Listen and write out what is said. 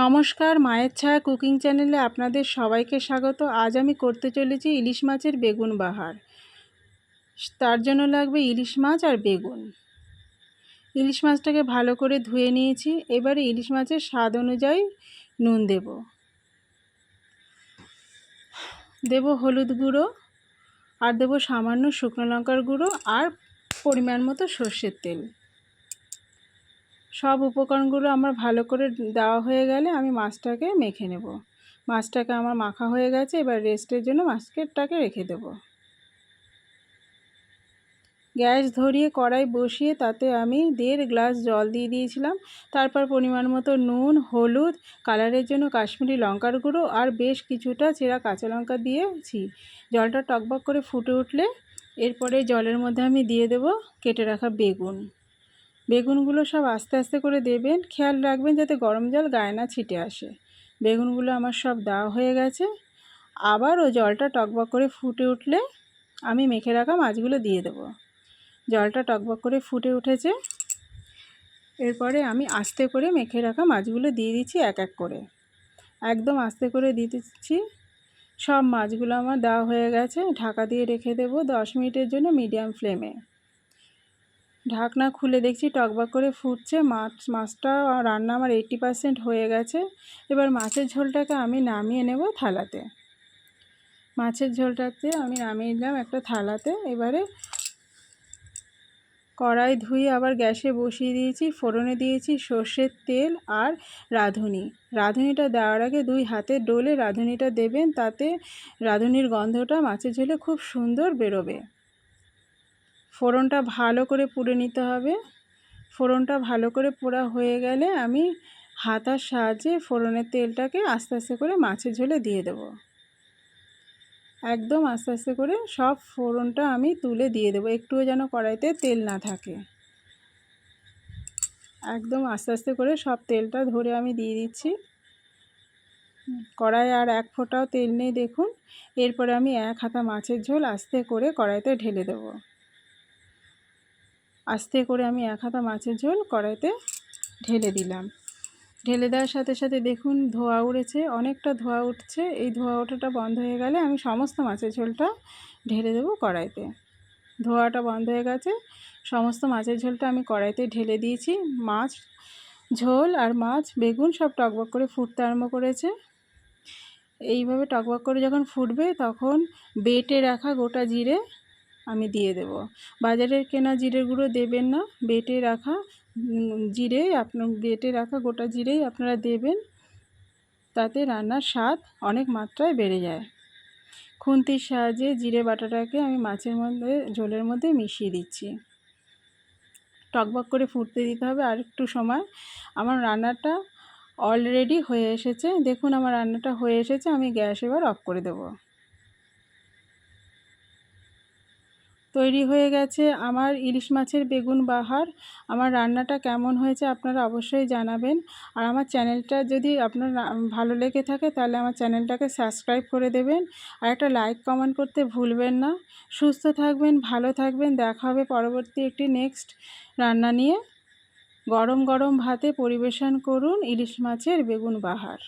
নমস্কার, মায়ের ছায়া কুকিং চ্যানেলে আপনাদের সবাইকে স্বাগত। আজ আমি করতে চলেছি ইলিশ মাছের বেগুন বাহার। তার জন্য লাগবে ইলিশ মাছ আর বেগুন। ইলিশ মাছটাকে ভালো করে ধুয়ে নিয়েছি। এবারে ইলিশ মাছের স্বাদ অনুযায়ী নুন দেব। দেব হলুদ গুঁড়ো আর দেব সামান্য শুকনো লঙ্কার গুঁড়ো আর পরিমাণ মতো সর্ষের তেল। সব উপকরণগুলো আমার ভালো করে দেওয়া হয়ে গেলে আমি মাছটাকে মেখে নেব। মাছটাকে আমার মাখা হয়ে গেছে, এবার রেস্টের জন্য মাছটাকে রেখে দেব। গ্যাস ধরিয়ে কড়াই বসিয়ে তাতে আমি দেড় গ্লাস জল দিয়ে দিয়েছিলাম। তারপর পরিমাণ মতো নুন, হলুদ, কালারের জন্য কাশ্মীরি লঙ্কার গুঁড়ো আর বেশ কিছুটা চেরা কাঁচা লঙ্কা দিয়েছি। জলটা টকবক করে ফুটে উঠলে এরপরে জলের মধ্যে আমি দিয়ে দেব কেটে রাখা বেগুন। বেগুনগুলো সব আস্তে আস্তে করে দেবেন। খেয়াল রাখবেন যাতে গরম জল গায়ে না ছিটে আসে। বেগুনগুলো আমার সব দেওয়া হয়ে গেছে। আবার ও জলটা টকবক করে ফুটে উঠলে আমি মেখে রাখা মাছগুলো দিয়ে দেব। জলটা টকবক করে ফুটে উঠেছে। এরপরে আমি আস্তে করে মেখে রাখা মাছগুলো দিয়ে দিচ্ছি এক এক করে। একদম আস্তে করে দিয়ে দিচ্ছি। সব মাছগুলো আমার দেওয়া হয়ে গেছে। ঢাকা দিয়ে রেখে দেবো দশ মিনিটের জন্য মিডিয়াম ফ্লেমে। ঢাকনা খুলে দেখছি টকবক করে ফুটছে, মাছ, মাছটা রান্না আমার এইটটি পারসেন্ট হয়ে গেছে। এবার মাছের ঝোলটাকে আমি নামিয়ে নেব থালাতে। মাছের ঝোলটাতে আমি নামিয়ে নিলাম একটা থালাতে। এবারে কড়াই ধুয়ে আবার গ্যাসে বসিয়ে দিয়েছি, ফোড়নে দিয়েছি সর্ষের তেল আর রাঁধুনি। রাঁধুনিটা দেওয়ার আগে দুই হাতে ডোলে রাঁধুনিটা দেবেন, তাতে রাঁধুনির গন্ধটা মাছের ঝোলে খুব সুন্দর বেরোবে। ফোড়নটা ভালো করে পুড়ে নিতে হবে। ফোড়নটা ভালো করে পোড়া হয়ে গেলে আমি হাতার সাহায্যে ফোড়নের তেলটাকে আস্তে আস্তে করে মাছের ঝোলে দিয়ে দেব। একদম আস্তে আস্তে করে সব ফোড়নটা আমি তুলে দিয়ে দেবো, একটুও যেন কড়াইতে তেল না থাকে। একদম আস্তে আস্তে করে সব তেলটা ধরে আমি দিয়ে দিচ্ছি। কড়াই আর এক ফোঁটাও তেল নেই দেখুন। এরপরে আমি এক হাতা মাছের ঝোল আস্তে করে কড়াইতে ঢেলে দেবো। আস্তে করে আমি এক হাতা মাছের ঝোল কড়াইতে ঢেলে দিলাম। ঢেলে দেওয়ার সাথে সাথে দেখুন ধোয়া উড়েছে, অনেকটা ধোয়া উঠছে। এই ধোয়া ওঠাটা বন্ধ হয়ে গেলে আমি সমস্ত মাছের ঝোলটা ঢেলে দেবো কড়াইতে। ধোয়াটা বন্ধ হয়ে গেছে, সমস্ত মাছের ঝোলটা আমি কড়াইতে ঢেলে দিয়েছি। মাছ, ঝোল আর মাছ, বেগুন সব টকবক করে ফুটতে আরম্ভ করেছে। এইভাবে টকবক করে যখন ফুটবে তখন বেটে রাখা গোটা জিরে আমি দিয়ে দেব। বাজারের কেনা জিরের গুঁড়ো দেবেন না, বেটে রাখা জিরে আপনার, বেটে রাখা গোটা জিরেই আপনারা দেবেন। তাতে রান্নার স্বাদ অনেক মাত্রায় বেড়ে যায়। খুন্তির সাহায্যে জিরে বাটাটাকে আমি মাছের মধ্যে, ঝোলের মধ্যে মিশিয়ে দিচ্ছি। টকবক করে ফুটতে দিতে হবে আর একটু সময়। আমার রান্নাটা অলরেডি হয়ে এসেছে। দেখুন আমার রান্নাটা হয়ে এসেছে, আমি গ্যাস এবার অফ করে দেবো। তৈরি হয়ে গেছে। আমার ইলিশ মাছের বেগুন বাহার, আমার রান্নাটা কেমন হয়েছে আপনারা অবশ্যই জানাবেন। আর আমার চ্যানেলটা যদি আপনার ভালো লেগে থাকে তাহলে আমার চ্যানেলটাকে সাবস্ক্রাইব করে দেবেন। আর একটা লাইক কমেন্ট করতে ভুলবেন না। সুস্থ থাকবেন, ভালো থাকবেন। দেখা হবে পরবর্তী একটি নেক্সট রান্না নিয়ে। গরম গরম ভাতে পরিবেশন করুন ইলিশ মাছের বেগুন বাহার।